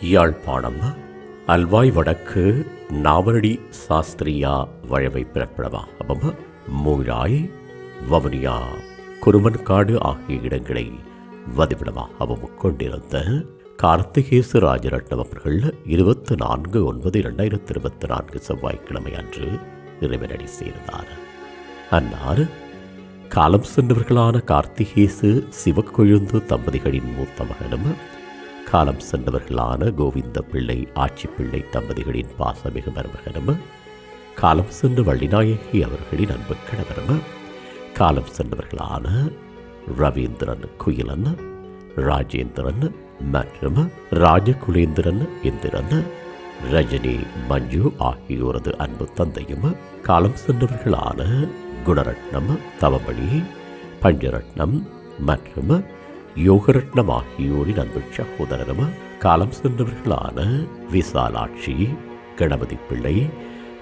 யாழ்ப்பாணம் அல்வாய் வடக்கு நாவரடி சாஸ்திரியா வழவை பிறப்பிடமாகவும் மூராய் வவுனியா குருமன்காடு ஆகிய இடங்களை வதிவிடமாகவும் கொண்டிருந்த கார்த்திகேசு ராஜரட்னம் அவர்கள் இருபத்தி நான்கு ஒன்பது இரண்டாயிரத்தி இருபத்தி நான்கு செவ்வாய்க்கிழமை அன்று இறைவனடி சேர்ந்தார். அன்னார் காலம் சென்றவர்களான கார்த்திகேசு சிவக்கொழுந்து தம்பதிகளின் மூத்த மகனும் காலம் சென்றவர்களான கோவிந்த பிள்ளை ஆட்சி பிள்ளை தம்பதிகளின் பாசமிகு மருமகனும். காலம் சென்ற வள்ளிநாயகி அவர்களின் அன்பு கணவரும் காலம் சென்றவர்களான ரவீந்திரன் குயிலன் ராஜேந்திரன் மற்றும் ராஜகுலேந்திரன் இந்திரன் ரஜினி மஞ்சு ஆகியோரது அன்பு தந்தையும். காலம் சென்றவர்களான குணரட்னம் தவமணி பஞ்சரட்னம் மற்றும் யோகரட்னம் ஆகியோரின் அன்பு சகோதரரும் காலம் சென்றவர்களான விசாலாட்சி கணபதி பிள்ளை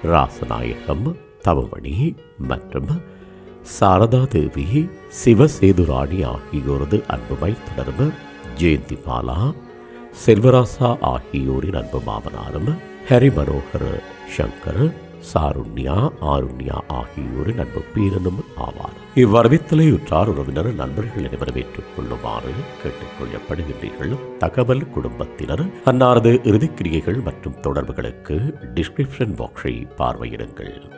ராசநாயகம் தவமணி மற்றும் சாரதா தேவி சிவசேதுராணி ஆகியோரது அன்புமை தொடரும் ஜெயந்தி மாலா செல்வராசா ஆகியோரின் அன்பு மாமனாரும் ஹரி மனோகர் சங்கர் சாருண்யா ஆருண்யா ஆகியோரின் நண்பு பீரனும் ஆவார். இவ்வரவித்தலை உற்றார் உறவினர் நண்பர்கள் அனைவரும் ஏற்றுக் கொள்ளுமாறு தகவல் குடும்பத்தினர் அன்னாரது இறுதிக்கிரியைகள் மற்றும் தொடர்புகளுக்கு டிஸ்கிரிப்ஷன் பாக்ஸை பார்வையிடுங்கள்.